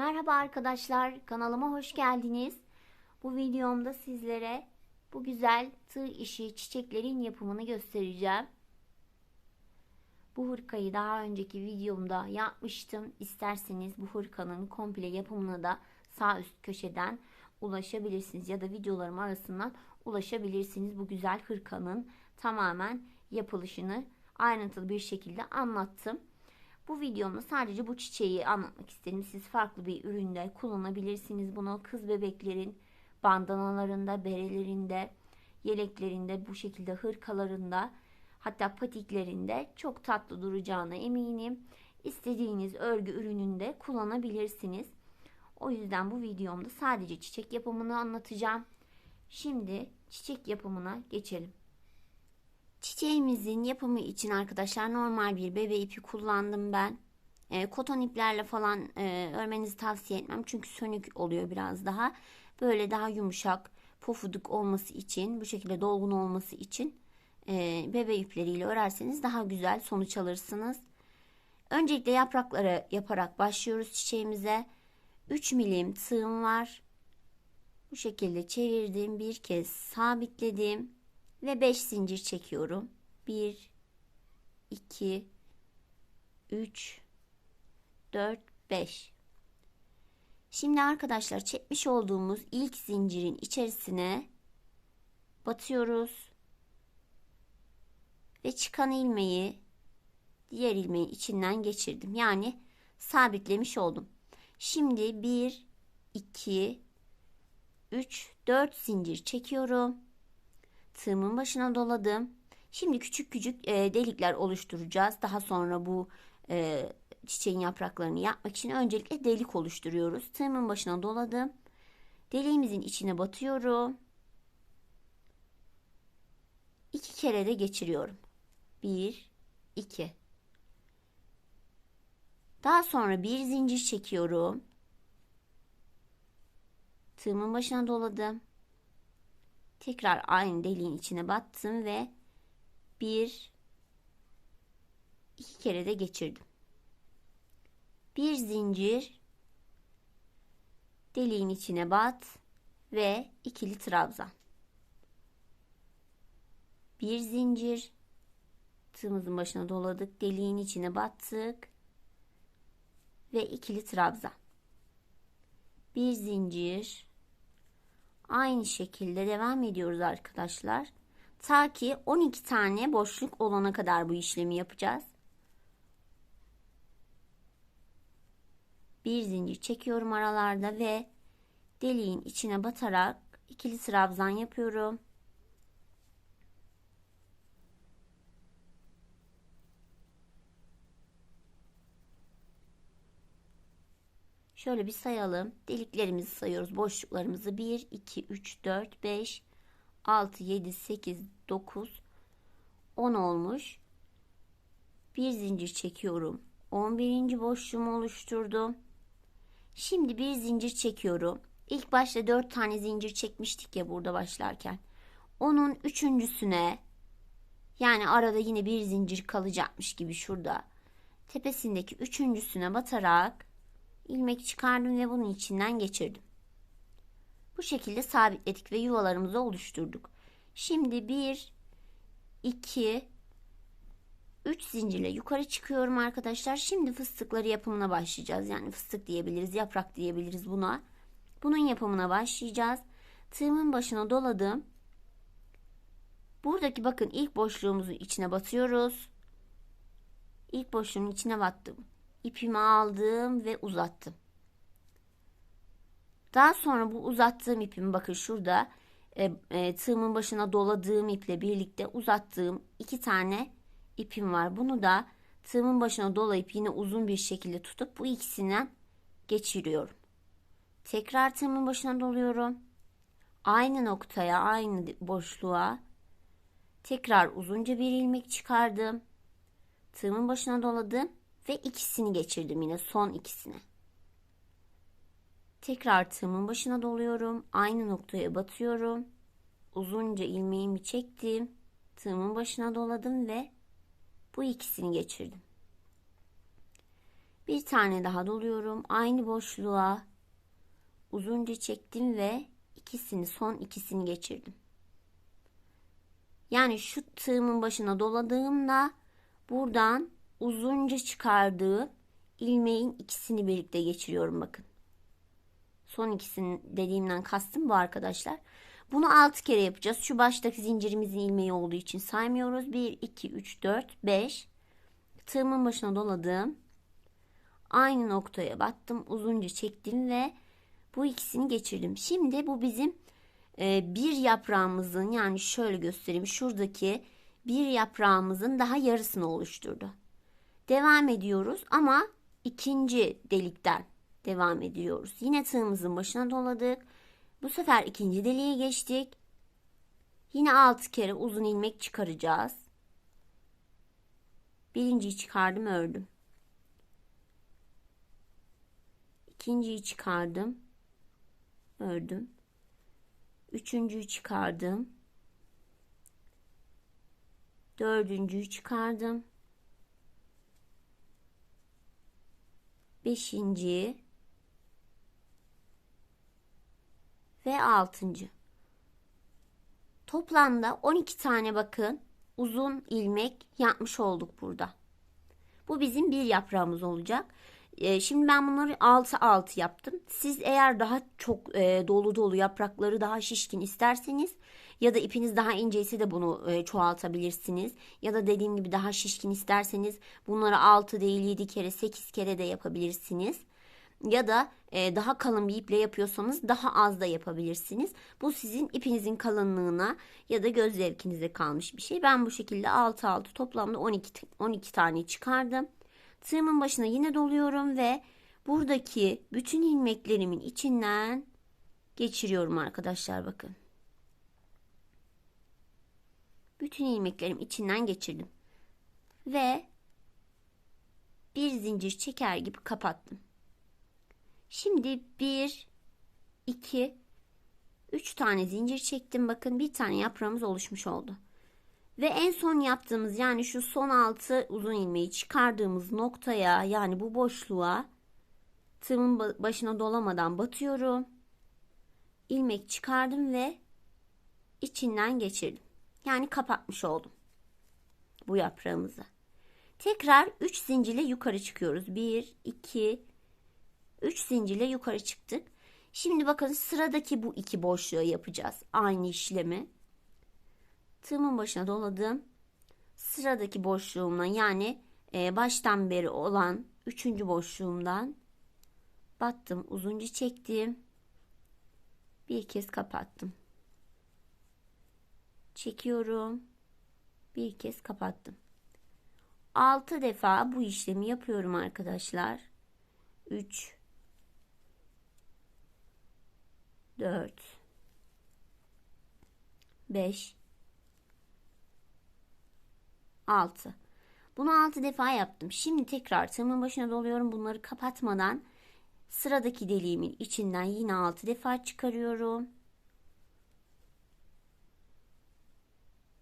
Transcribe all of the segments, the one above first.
Merhaba arkadaşlar, kanalıma hoş geldiniz. Bu videomda sizlere bu güzel tığ işi çiçeklerin yapımını göstereceğim. Bu hırkayı daha önceki videomda yapmıştım. İsterseniz bu hırkanın komple yapımına da sağ üst köşeden ulaşabilirsiniz ya da videolarım arasından ulaşabilirsiniz. Bu güzel hırkanın tamamen yapılışını ayrıntılı bir şekilde anlattım. Bu videomda sadece bu çiçeği anlatmak istedim. Siz farklı bir üründe kullanabilirsiniz bunu. Kız bebeklerin bandanalarında, berelerinde, yeleklerinde, bu şekilde hırkalarında, hatta patiklerinde çok tatlı duracağına eminim. İstediğiniz örgü ürününde kullanabilirsiniz. O yüzden bu videomda sadece çiçek yapımını anlatacağım. Şimdi çiçek yapımına geçelim. Çiçeğimizin yapımı için arkadaşlar normal bir bebe ipi kullandım ben. E, koton iplerle falan e, örmenizi tavsiye etmem. Çünkü sönük oluyor biraz daha. Böyle daha yumuşak, pofuduk olması için, bu şekilde dolgun olması için e, bebe ipleriyle örerseniz daha güzel sonuç alırsınız. Öncelikle yaprakları yaparak başlıyoruz çiçeğimize. 3 milim tığım var. Bu şekilde çevirdim. Bir kez sabitledim ve 5 zincir çekiyorum. 1 2 3 4 5 Şimdi arkadaşlar çekmiş olduğumuz ilk zincirin içerisine batıyoruz. Ve çıkan ilmeği diğer ilmeğin içinden geçirdim. Yani sabitlemiş oldum. Şimdi 1 2 3 4 zincir çekiyorum tığımın başına doladım. Şimdi küçük küçük e, delikler oluşturacağız. Daha sonra bu e, çiçeğin yapraklarını yapmak için öncelikle delik oluşturuyoruz. Tığımın başına doladım. Deliğimizin içine batıyorum. İki kere de geçiriyorum. Bir, iki. Daha sonra bir zincir çekiyorum. Tığımın başına doladım. Tekrar aynı deliğin içine battım ve bir iki kere de geçirdim. Bir zincir deliğin içine bat ve ikili trabzan. Bir zincir tığımızın başına doladık, deliğin içine battık ve ikili trabzan. Bir zincir Aynı şekilde devam ediyoruz arkadaşlar. Ta ki 12 tane boşluk olana kadar bu işlemi yapacağız. Bir zincir çekiyorum aralarda ve deliğin içine batarak ikili trabzan yapıyorum. Şöyle bir sayalım. Deliklerimizi sayıyoruz. Boşluklarımızı 1, 2, 3, 4, 5, 6, 7, 8, 9, 10 olmuş. Bir zincir çekiyorum. 11. boşluğumu oluşturdum. Şimdi bir zincir çekiyorum. İlk başta 4 tane zincir çekmiştik ya burada başlarken. Onun üçüncüsüne yani arada yine bir zincir kalacakmış gibi şurada. Tepesindeki üçüncüsüne batarak ilmek çıkardım ve bunun içinden geçirdim. Bu şekilde sabitledik ve yuvalarımızı oluşturduk. Şimdi 1 2 3 zincirle yukarı çıkıyorum arkadaşlar. Şimdi fıstıkları yapımına başlayacağız. Yani fıstık diyebiliriz, yaprak diyebiliriz buna. Bunun yapımına başlayacağız. Tığımın başına doladım. Buradaki bakın ilk boşluğumuzun içine batıyoruz. İlk boşluğun içine battım ipimi aldım ve uzattım. Daha sonra bu uzattığım ipimi bakın şurada e, e, tığımın başına doladığım iple birlikte uzattığım iki tane ipim var. Bunu da tığımın başına dolayıp yine uzun bir şekilde tutup bu ikisinden geçiriyorum. Tekrar tığımın başına doluyorum. Aynı noktaya, aynı boşluğa tekrar uzunca bir ilmek çıkardım. Tığımın başına doladım ve ikisini geçirdim yine son ikisini. Tekrar tığımın başına doluyorum. Aynı noktaya batıyorum. Uzunca ilmeğimi çektim. Tığımın başına doladım ve bu ikisini geçirdim. Bir tane daha doluyorum. Aynı boşluğa uzunca çektim ve ikisini son ikisini geçirdim. Yani şu tığımın başına doladığımda buradan uzunca çıkardığım ilmeğin ikisini birlikte geçiriyorum bakın. Son ikisini dediğimden kastım bu arkadaşlar. Bunu 6 kere yapacağız. Şu baştaki zincirimizin ilmeği olduğu için saymıyoruz. 1, 2, 3, 4, 5. Tığımın başına doladım. Aynı noktaya battım. Uzunca çektim ve bu ikisini geçirdim. Şimdi bu bizim e, bir yaprağımızın yani şöyle göstereyim. Şuradaki bir yaprağımızın daha yarısını oluşturdu. Devam ediyoruz ama ikinci delikten devam ediyoruz. Yine tığımızın başına doladık. Bu sefer ikinci deliğe geçtik. Yine 6 kere uzun ilmek çıkaracağız. Birinciyi çıkardım ördüm. İkinciyi çıkardım. Ördüm. Üçüncüyü çıkardım. Dördüncüyü çıkardım. Beşinci ve altıncı. Toplamda 12 tane bakın uzun ilmek yapmış olduk burada. Bu bizim bir yaprağımız olacak. Ee, şimdi ben bunları 6 6 yaptım. Siz eğer daha çok e, dolu dolu yaprakları daha şişkin isterseniz ya da ipiniz daha ince ise de bunu e, çoğaltabilirsiniz. Ya da dediğim gibi daha şişkin isterseniz bunları 6 değil 7 kere 8 kere de yapabilirsiniz. Ya da e, daha kalın bir iple yapıyorsanız daha az da yapabilirsiniz. Bu sizin ipinizin kalınlığına ya da göz zevkinize kalmış bir şey. Ben bu şekilde 6 6 toplamda 12 12 tane çıkardım. Tığımın başına yine doluyorum ve buradaki bütün ilmeklerimin içinden geçiriyorum arkadaşlar bakın. Bütün ilmeklerim içinden geçirdim. Ve bir zincir çeker gibi kapattım. Şimdi bir, iki, üç tane zincir çektim. Bakın bir tane yaprağımız oluşmuş oldu. Ve en son yaptığımız yani şu son altı uzun ilmeği çıkardığımız noktaya yani bu boşluğa tığımın başına dolamadan batıyorum. İlmek çıkardım ve içinden geçirdim. Yani kapatmış oldum bu yaprağımızı. Tekrar 3 zincirle yukarı çıkıyoruz. 1, 2, 3 zincirle yukarı çıktık. Şimdi bakın sıradaki bu iki boşluğu yapacağız. Aynı işlemi. Tığımın başına doladım. Sıradaki boşluğumdan yani e, baştan beri olan üçüncü boşluğumdan battım. Uzuncu çektim. Bir kez kapattım. Çekiyorum. Bir kez kapattım. 6 defa bu işlemi yapıyorum arkadaşlar. 3 4 5 6 bunu 6 defa yaptım. Şimdi tekrar tığımın başına doluyorum. Bunları kapatmadan sıradaki deliğimin içinden yine 6 defa çıkarıyorum.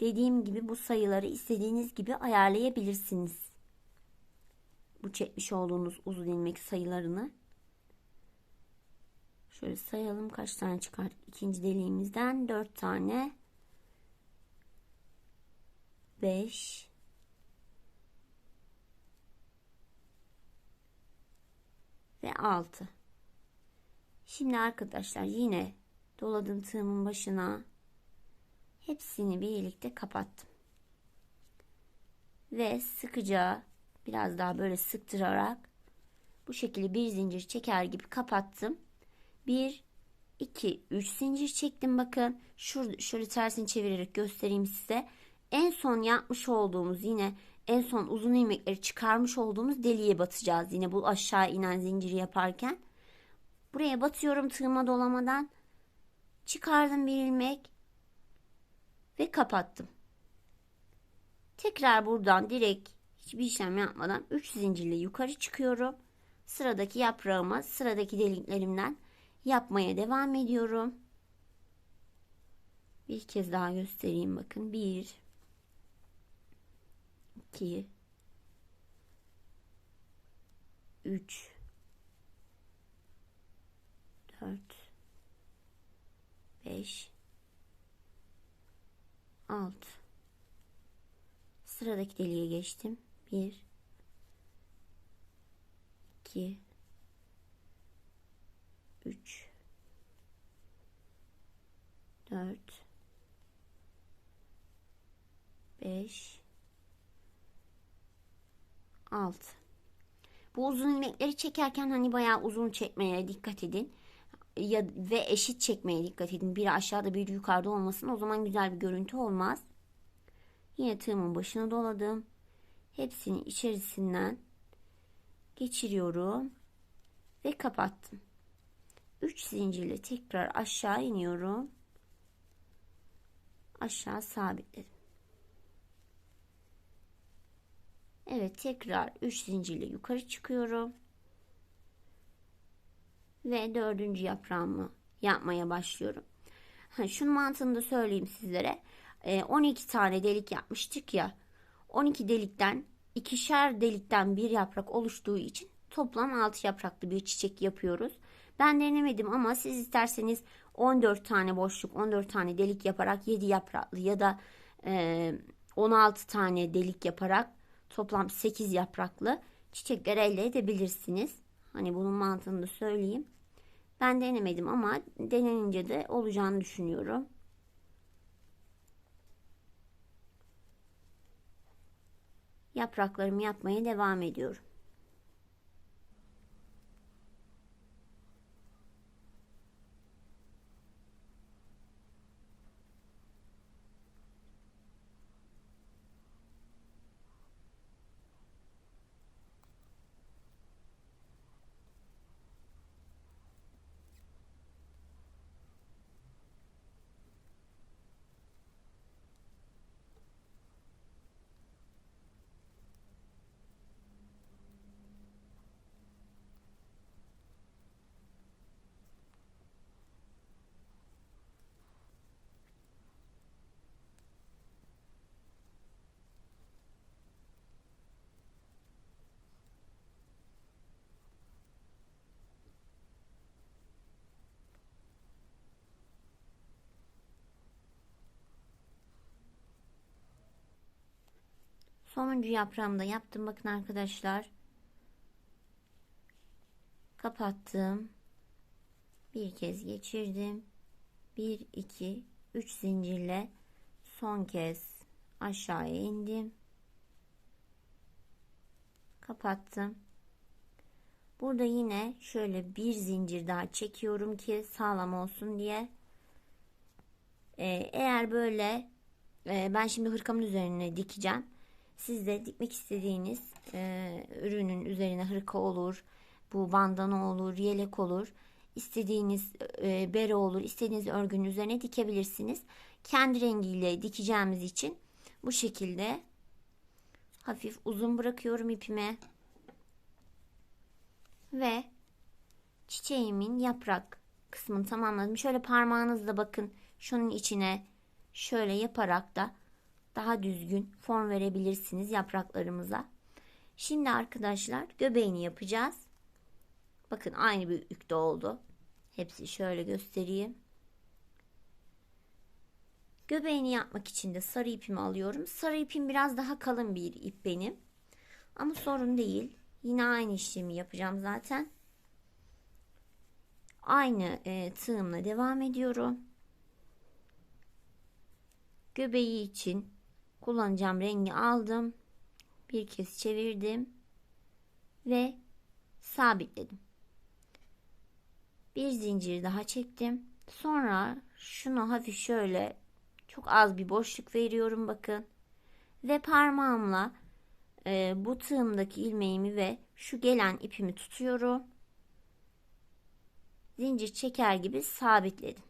Dediğim gibi bu sayıları istediğiniz gibi ayarlayabilirsiniz. Bu çekmiş olduğunuz uzun ilmek sayılarını. Şöyle sayalım kaç tane çıkardık. İkinci deliğimizden 4 tane. 5 ve 6. Şimdi arkadaşlar yine doladım tığımın başına hepsini birlikte kapattım. Ve sıkıca biraz daha böyle sıktırarak bu şekilde bir zincir çeker gibi kapattım. 1 2 3 zincir çektim bakın. Şurada şöyle tersini çevirerek göstereyim size. En son yapmış olduğumuz yine en son uzun ilmekleri çıkarmış olduğumuz deliğe batacağız. Yine bu aşağı inen zinciri yaparken. Buraya batıyorum tığıma dolamadan. Çıkardım bir ilmek ve kapattım. Tekrar buradan direkt hiçbir işlem yapmadan 3 zincirle yukarı çıkıyorum. Sıradaki yaprağıma sıradaki deliklerimden yapmaya devam ediyorum. Bir kez daha göstereyim bakın. 1 2 3 4 5 6 Sıradaki deliğe geçtim. 1 2 3 4 5 6 Bu uzun ilmekleri çekerken hani bayağı uzun çekmeye dikkat edin. Ya, ve eşit çekmeye dikkat edin. Biri aşağıda biri yukarıda olmasın. O zaman güzel bir görüntü olmaz. Yine tığımın başına doladım. Hepsini içerisinden geçiriyorum ve kapattım. 3 zincirle tekrar aşağı iniyorum. Aşağı sabitledim. Evet tekrar 3 zincirle yukarı çıkıyorum. Ve dördüncü yaprağımı yapmaya başlıyorum. Ha, şunun mantığını da söyleyeyim sizlere. 12 ee, tane delik yapmıştık ya. 12 delikten ikişer delikten bir yaprak oluştuğu için toplam 6 yapraklı bir çiçek yapıyoruz. Ben denemedim ama siz isterseniz 14 tane boşluk, 14 tane delik yaparak 7 yapraklı ya da e, 16 tane delik yaparak toplam 8 yapraklı çiçekler elde edebilirsiniz. Hani bunun mantığını da söyleyeyim. Ben denemedim ama denenince de olacağını düşünüyorum. Yapraklarımı yapmaya devam ediyorum. Sonuncu yaprağımı da yaptım. Bakın arkadaşlar. Kapattım. Bir kez geçirdim. 1 2 3 zincirle son kez aşağıya indim. Kapattım. Burada yine şöyle bir zincir daha çekiyorum ki sağlam olsun diye. Ee, eğer böyle e, ben şimdi hırkamın üzerine dikeceğim. Siz de dikmek istediğiniz e, ürünün üzerine hırka olur, bu bandana olur, yelek olur. istediğiniz e, bere olur, istediğiniz örgünün üzerine dikebilirsiniz. Kendi rengiyle dikeceğimiz için bu şekilde hafif uzun bırakıyorum ipime. Ve çiçeğimin yaprak kısmını tamamladım. Şöyle parmağınızla bakın şunun içine şöyle yaparak da daha düzgün form verebilirsiniz yapraklarımıza. Şimdi arkadaşlar göbeğini yapacağız. Bakın aynı büyüklükte oldu. Hepsi şöyle göstereyim. Göbeğini yapmak için de sarı ipimi alıyorum. Sarı ipim biraz daha kalın bir ip benim. Ama sorun değil. Yine aynı işlemi yapacağım zaten. Aynı e, tığımla devam ediyorum. Göbeği için kullanacağım rengi aldım. Bir kez çevirdim ve sabitledim. Bir zincir daha çektim. Sonra şunu hafif şöyle çok az bir boşluk veriyorum bakın. Ve parmağımla e, bu tığımdaki ilmeğimi ve şu gelen ipimi tutuyorum. Zincir çeker gibi sabitledim.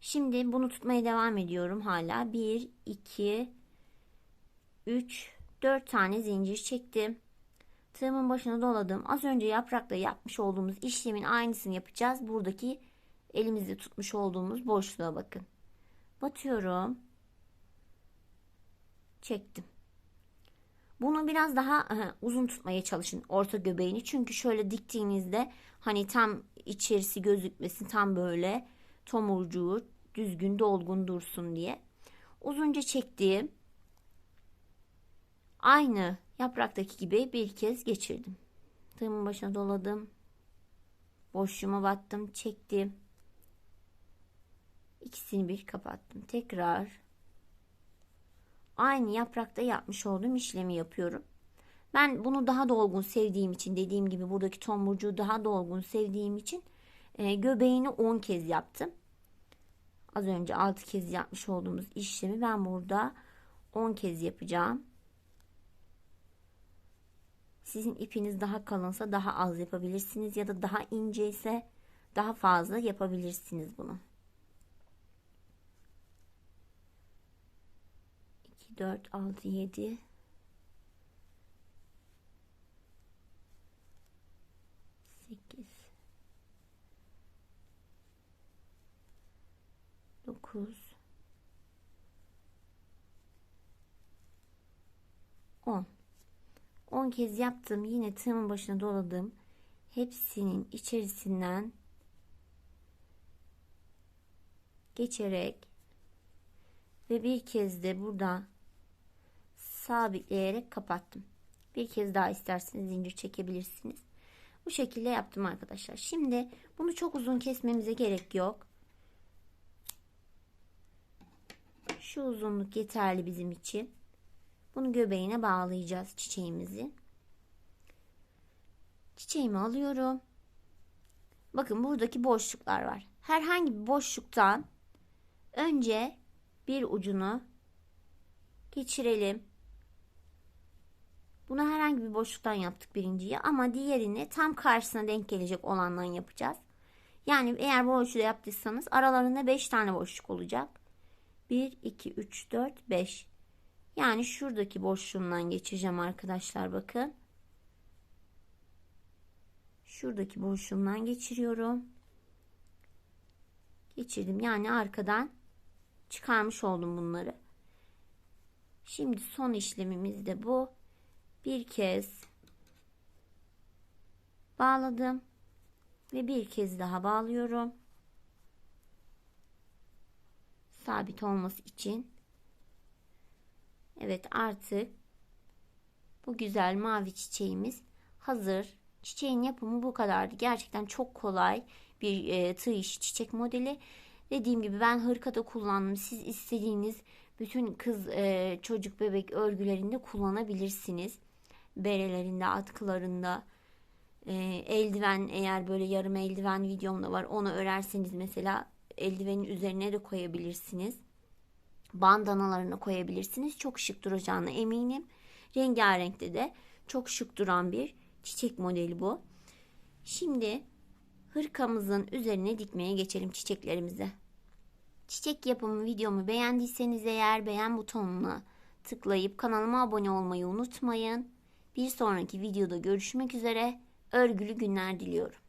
Şimdi bunu tutmaya devam ediyorum hala. 1, 2, 3, 4 tane zincir çektim. Tığımın başına doladım. Az önce yaprakla yapmış olduğumuz işlemin aynısını yapacağız. Buradaki elimizde tutmuş olduğumuz boşluğa bakın. Batıyorum. Çektim. Bunu biraz daha uzun tutmaya çalışın orta göbeğini. Çünkü şöyle diktiğinizde hani tam içerisi gözükmesin tam böyle tomurcuğu düzgün dolgun dursun diye. Uzunca çektiğim aynı yapraktaki gibi bir kez geçirdim. Tığımın başına doladım. Boşluğuma battım, çektim. İkisini bir kapattım. Tekrar aynı yaprakta yapmış olduğum işlemi yapıyorum. Ben bunu daha dolgun sevdiğim için dediğim gibi buradaki tomurcuğu daha dolgun sevdiğim için e, göbeğini 10 kez yaptım. Az önce 6 kez yapmış olduğumuz işlemi ben burada 10 kez yapacağım. Sizin ipiniz daha kalınsa daha az yapabilirsiniz ya da daha ince ise daha fazla yapabilirsiniz bunu. 2 4 6 7 8 9 10 10 kez yaptım. Yine tığımın başına doladım. Hepsinin içerisinden geçerek ve bir kez de burada sabitleyerek kapattım. Bir kez daha isterseniz zincir çekebilirsiniz. Bu şekilde yaptım arkadaşlar. Şimdi bunu çok uzun kesmemize gerek yok. Şu uzunluk yeterli bizim için. Bunu göbeğine bağlayacağız çiçeğimizi. Çiçeğimi alıyorum. Bakın buradaki boşluklar var. Herhangi bir boşluktan önce bir ucunu geçirelim. Bunu herhangi bir boşluktan yaptık birinciyi ama diğerini tam karşısına denk gelecek olandan yapacağız. Yani eğer bu ölçüde yaptıysanız aralarında 5 tane boşluk olacak. 1, 2, 3, 4, 5. Yani şuradaki boşluğundan geçeceğim arkadaşlar bakın. Şuradaki boşluğundan geçiriyorum. Geçirdim. Yani arkadan çıkarmış oldum bunları. Şimdi son işlemimiz de bu. Bir kez bağladım ve bir kez daha bağlıyorum. Sabit olması için. Evet artık bu güzel mavi çiçeğimiz hazır. Çiçeğin yapımı bu kadardı. Gerçekten çok kolay bir e, tığ işi çiçek modeli. Dediğim gibi ben hırkada kullandım. Siz istediğiniz bütün kız e, çocuk bebek örgülerinde kullanabilirsiniz. Berelerinde, atkılarında, e, eldiven eğer böyle yarım eldiven videomda var onu örerseniz mesela eldivenin üzerine de koyabilirsiniz bandanalarına koyabilirsiniz. Çok şık duracağına eminim. Rengarenkte de çok şık duran bir çiçek modeli bu. Şimdi hırkamızın üzerine dikmeye geçelim çiçeklerimizi. Çiçek yapımı videomu beğendiyseniz eğer beğen butonuna tıklayıp kanalıma abone olmayı unutmayın. Bir sonraki videoda görüşmek üzere. Örgülü günler diliyorum.